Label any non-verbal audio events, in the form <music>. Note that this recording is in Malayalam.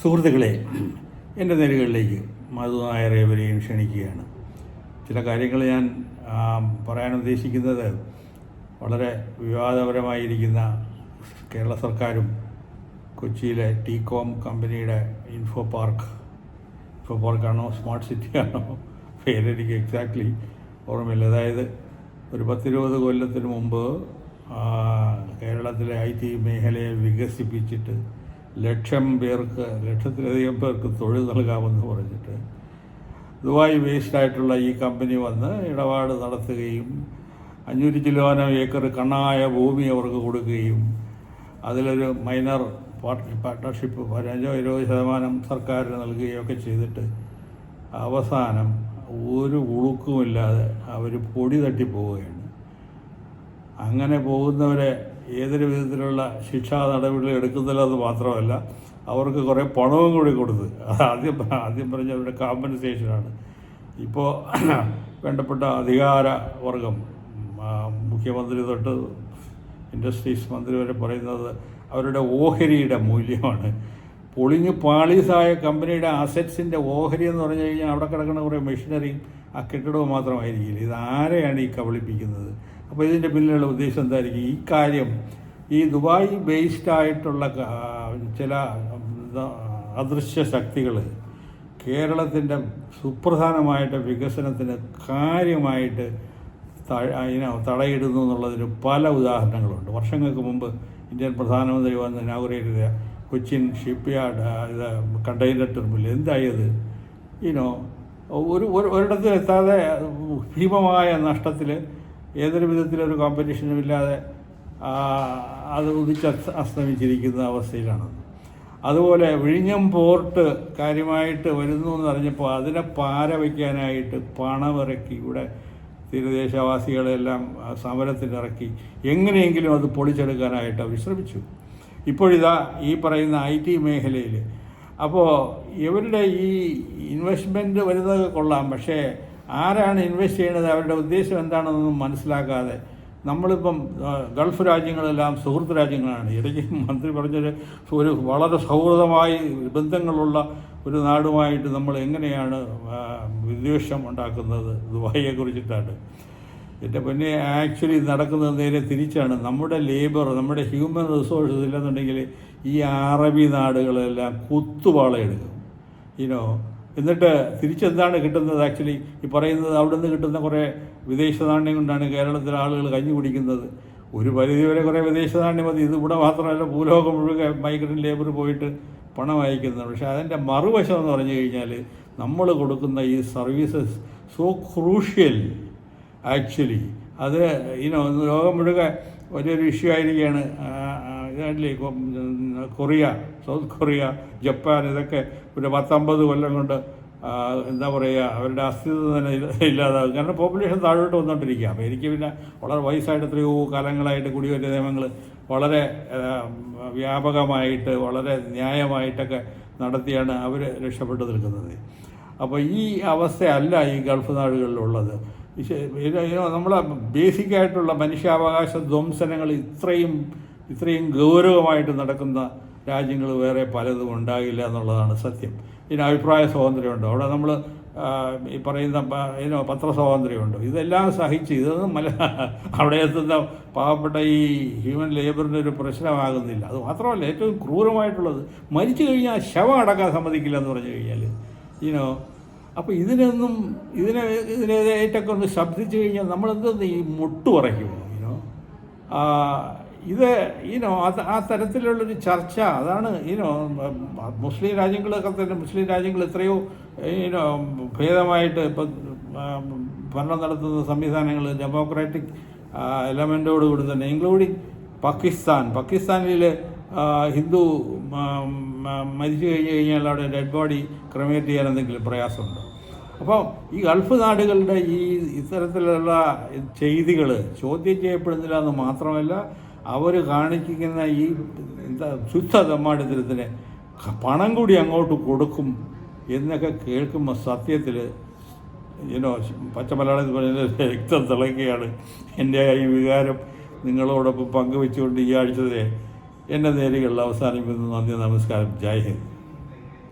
സുഹൃത്തുക്കളെ എന്റെ നേരുകളിലേക്ക് മധു നായരേവരെയും ക്ഷണിക്കുകയാണ്. ചില കാര്യങ്ങൾ ഞാൻ പറയാൻ ഉദ്ദേശിക്കുന്നത് വളരെ വിവാദപരമായിരിക്കുന്ന കേരള സർക്കാരും കൊച്ചിയിലെ ടീകോം കമ്പനിയുടെ ഇൻഫോ പാർക്ക് ഇൻഫോ പാർക്കാണോ സ്മാർട്ട് സിറ്റി ആണോ പേരെനിക്ക് എക്സാക്ട്ലി ഓർമ്മയില്ല. അതായത് ഒരു പത്തിരുപത് കൊല്ലത്തിന് മുമ്പ് കേരളത്തിലെ ഐ ടി മേഖലയെ വികസിപ്പിച്ചിട്ട് ലക്ഷം പേർക്ക് ലക്ഷത്തിലധികം പേർക്ക് തൊഴിൽ നൽകാമെന്ന് പറഞ്ഞിട്ട് ദുബായ് ബേസ്ഡ് ആയിട്ടുള്ള ഈ കമ്പനി വന്ന് ഇടപാട് നടത്തുകയും അഞ്ഞൂറ്റി ചില്ലുവാനം ഏക്കർ കണ്ണായ ഭൂമി അവർക്ക് കൊടുക്കുകയും അതിലൊരു മൈനർ പാർട്ട് പാർട്ട്ണർഷിപ്പ് പതിനഞ്ചോ ഇരുപത് ശതമാനം സർക്കാരിന് നൽകുകയൊക്കെ ചെയ്തിട്ട് അവസാനം ഒരു ഉളുക്കുമില്ലാതെ അവർ പൊടി തട്ടിപ്പോവുകയാണ് അങ്ങനെ പോകുന്നവരെ ഏതൊരു വിധത്തിലുള്ള ശിക്ഷാ നടപടികൾ എടുക്കുന്നില്ലെന്ന് മാത്രമല്ല അവർക്ക് കുറേ പണവും കൂടി കൊടുത്ത്. ആദ്യം ആദ്യം പറഞ്ഞ അവരുടെ കോമ്പൻസേഷനാണ് ഇപ്പോൾ <clears throat> വേണ്ടപ്പെട്ട അധികാര വർഗം മുഖ്യമന്ത്രി തൊട്ട് ഇൻഡസ്ട്രീസ് മന്ത്രി വരെ പറയുന്നത് അവരുടെ ഓഹരിയുടെ മൂല്യമാണ്. പൊളിഞ്ഞ് പാളീസായ കമ്പനിയുടെ അസറ്റ്സിന്റെ ഓഹരി എന്ന് പറഞ്ഞു കഴിഞ്ഞാൽ അവിടെ കിടക്കുന്ന കുറേ മെഷീനറിയും ആ കെട്ടിടവും മാത്രമായിരിക്കില്ല. ഇത് ആരെയാണ് ഈ കബളിപ്പിക്കുന്നത്? അപ്പോൾ ഇതിന്റെ പിന്നിലുള്ള ഉദ്ദേശം എന്തായിരിക്കും? ഈ കാര്യം ഈ ദുബായ് ബേസ്ഡ് ആയിട്ടുള്ള ചില അദൃശ്യ ശക്തികൾ കേരളത്തിന്റെ സുപ്രധാനമായിട്ട് വികസനത്തിന് കാര്യമായിട്ട് അതിനെ തടയിടുന്നു എന്നുള്ളതിന് പല ഉദാഹരണങ്ങളുണ്ട്. വർഷങ്ങൾക്ക് മുമ്പ് ഇന്ത്യൻ പ്രധാനമന്ത്രി വന്ന് ഇനാഗുറേറ്റ് ചെയ്ത കൊച്ചിൻ ഷിപ്പ് യാർഡ് ഇത് കണ്ടെയ്നർ ടെർമിനൽ എന്തായത്? ഇനോ ഒരു ഒരിടത്തും എത്താതെ ഭീമമായ നഷ്ടത്തിൽ ഏതൊരു വിധത്തിലൊരു കോമ്പറ്റീഷനും ഇല്ലാതെ അത് ഉദിച്ച് അസ്ത- അസ്തമിച്ചിരിക്കുന്ന അവസ്ഥയിലാണ്. അതുപോലെ വിഴിഞ്ഞം പോർട്ട് കാര്യമായിട്ട് വരുന്നു എന്ന് അറിഞ്ഞപ്പോൾ അതിനെ പാര വയ്ക്കാനായിട്ട് പണമിറക്കി ഇവിടെ തീരദേശവാസികളെല്ലാം സമരത്തിനിറക്കി എങ്ങനെയെങ്കിലും അത് പൊളിച്ചെടുക്കാനായിട്ട് അവർ ശ്രമിച്ചു. ഇപ്പോഴിതാ ഈ പറയുന്ന ഐ ടി മേഖലയിൽ അപ്പോൾ ഇവരുടെ ഈ ഇൻവെസ്റ്റ്മെന്റ് വരുന്നത് കൊള്ളാം പക്ഷേ ആരാണ് ഇൻവെസ്റ്റ് ചെയ്യുന്നത് അവരുടെ ഉദ്ദേശം എന്താണെന്നൊന്നും മനസ്സിലാക്കാതെ നമ്മളിപ്പം ഗൾഫ് രാജ്യങ്ങളെല്ലാം സുഹൃത്ത് രാജ്യങ്ങളാണ്. ഇടയ്ക്ക് മന്ത്രി പറഞ്ഞൊരു ഒരു വളരെ സൗഹൃദമായി ബന്ധങ്ങളുള്ള ഒരു നാടുമായിട്ട് നമ്മൾ എങ്ങനെയാണ് വിദ്വേഷം ഉണ്ടാക്കുന്നത്? ദുബായിയെ കുറിച്ചിട്ടാണ്. എന്റെ പിന്നെ ആക്ച്വലി നടക്കുന്നത് നേരെ തിരിച്ചാണ്. നമ്മുടെ ലേബർ നമ്മുടെ ഹ്യൂമൻ റിസോഴ്സസ് ഇല്ലെന്നുണ്ടെങ്കിൽ ഈ അറബി നാടുകളെല്ലാം കുത്തുപാളയെടുക്കും ഇനോ എന്നിട്ട് തിരിച്ചെന്താണ് കിട്ടുന്നത് ആക്ച്വലി? ഈ പറയുന്നത് അവിടെ നിന്ന് കിട്ടുന്ന കുറേ വിദേശ നാണ്യം കൊണ്ടാണ് കേരളത്തിലെ ആളുകൾ കഞ്ഞി കുടിക്കുന്നത്. ഒരു പരിധിവരെ കുറേ വിദേശ നാണ്യം മതി. ഇത് ഇവിടെ മാത്രമല്ല ഭൂലോകം മുഴുവൻ മൈഗ്രന്റ് ലേബർ പോയിട്ട് പണം അയക്കുന്നത് പക്ഷേ അതിന്റെ മറുവശം എന്ന് പറഞ്ഞു കഴിഞ്ഞാൽ നമ്മൾ കൊടുക്കുന്ന ഈ സർവീസസ് സോ ക്രൂഷ്യൽ ആക്ച്വലി. അത് ഇനോ ലോകം മുഴുവൻ വലിയൊരു ഇഷ്യൂ ആയിരിക്കുകയാണ്. ഉം, കൊറിയ സൗത്ത് കൊറിയ ജപ്പാൻ ഇതൊക്കെ ഒരു പത്തമ്പത് കൊല്ലം കൊണ്ട് എന്താ പറയുക അവരുടെ അസ്തിത്വം തന്നെ ഇല്ല- ഇല്ലാതാകും. കാരണം പോപ്പുലേഷൻ താഴോട്ട് വന്നുകൊണ്ടിരിക്കുക അമേരിക്ക പിന്നെ വളരെ വയസ്സായിട്ട് എത്രയോ കാലങ്ങളായിട്ട് കുടിയേറ്റ നിയമങ്ങൾ വളരെ വ്യാപകമായിട്ട് വളരെ ന്യായമായിട്ടൊക്കെ നടത്തിയാണ് അവർ രക്ഷപ്പെട്ടു നിൽക്കുന്നത്. അപ്പോൾ ഈ അവസ്ഥയല്ല ഈ ഗൾഫ് നാടുകളിലുള്ളത്. നമ്മളെ ബേസിക്കായിട്ടുള്ള മനുഷ്യാവകാശ ധ്വംസനങ്ങൾ ഇത്രയും ഇത്രയും ഗൗരവമായിട്ട് നടക്കുന്ന രാജ്യങ്ങൾ വേറെ പലതും ഉണ്ടാകില്ല എന്നുള്ളതാണ് സത്യം. ഇതിന് അഭിപ്രായ സ്വാതന്ത്ര്യമുണ്ട്. അവിടെ നമ്മൾ ഈ പറയുന്ന ഇതിനോ ഇതിനോ പത്രസ്വാതന്ത്ര്യമുണ്ട്. ഇതെല്ലാം സഹിച്ച് ഇതൊന്നും മല അവിടെ എത്തുന്ന പാവപ്പെട്ട ഈ ഹ്യൂമൻ ലേബറിന്റെ ഒരു പ്രശ്നമാകുന്നില്ല. അത് മാത്രമല്ല ഏറ്റവും ക്രൂരമായിട്ടുള്ളത് മരിച്ചു കഴിഞ്ഞാൽ ശവം അടക്കാൻ സമ്മതിക്കില്ല എന്ന് പറഞ്ഞു കഴിഞ്ഞാൽ ഈനോ അപ്പോൾ ഇതിനൊന്നും ഇതിനെ ഇതിനേറ്റൊക്കെ ഒന്ന് ശബ്ദിച്ചു കഴിഞ്ഞാൽ നമ്മളെന്തെന്ന് ഈ മുട്ടു പറയ്ക്കുമോ ഈനോ ഇത് ഈനോ അത് ആ തരത്തിലുള്ളൊരു ചർച്ച. അതാണ് ഈനോ മുസ്ലിം രാജ്യങ്ങളൊക്കെ തന്നെ മുസ്ലിം രാജ്യങ്ങൾ എത്രയോ ഈനോ ഭേദമായിട്ട് ഇപ്പം ഭരണം നടത്തുന്ന സംവിധാനങ്ങൾ ഡെമോക്രാറ്റിക് എലമെന്റോടുകൂടി തന്നെ ഇൻക്ലൂഡിങ് പാകിസ്ഥാൻ. പാകിസ്ഥാനിൽ ഹിന്ദു മരിച്ചു കഴിഞ്ഞ് കഴിഞ്ഞാൽ അവിടെ ഡെഡ് ബോഡി ക്രമേറ്റ് ചെയ്യാൻ എന്തെങ്കിലും പ്രയാസമുണ്ടോ? അപ്പോൾ ഈ ഗൾഫ് നാടുകളുടെ ഈ ഇത്തരത്തിലുള്ള ചെയ്തികൾ ചോദ്യം ചെയ്യപ്പെടുന്നില്ല എന്ന് മാത്രമല്ല അവർ കാണിക്കുന്ന ഈ എന്താ ശുദ്ധ തമ്മാടിത്തരത്തിന് പണം കൂടി അങ്ങോട്ട് കൊടുക്കും എന്നൊക്കെ കേൾക്കുമ്പോൾ സത്യത്തിൽ ഇനോ പച്ച മലയാളത്തിൽ പറഞ്ഞ രക്തം തിളക്കുകയാണ് എന്റെ ഈ വികാരം നിങ്ങളോടൊപ്പം പങ്കുവെച്ചുകൊണ്ട് ഈ ആഴ്ചത്തെ എന്റെ നേരികളിൽ അവസാനിപ്പിക്കുന്നു നന്ദി നമസ്കാരം. ജയ് ഹിന്ദ്.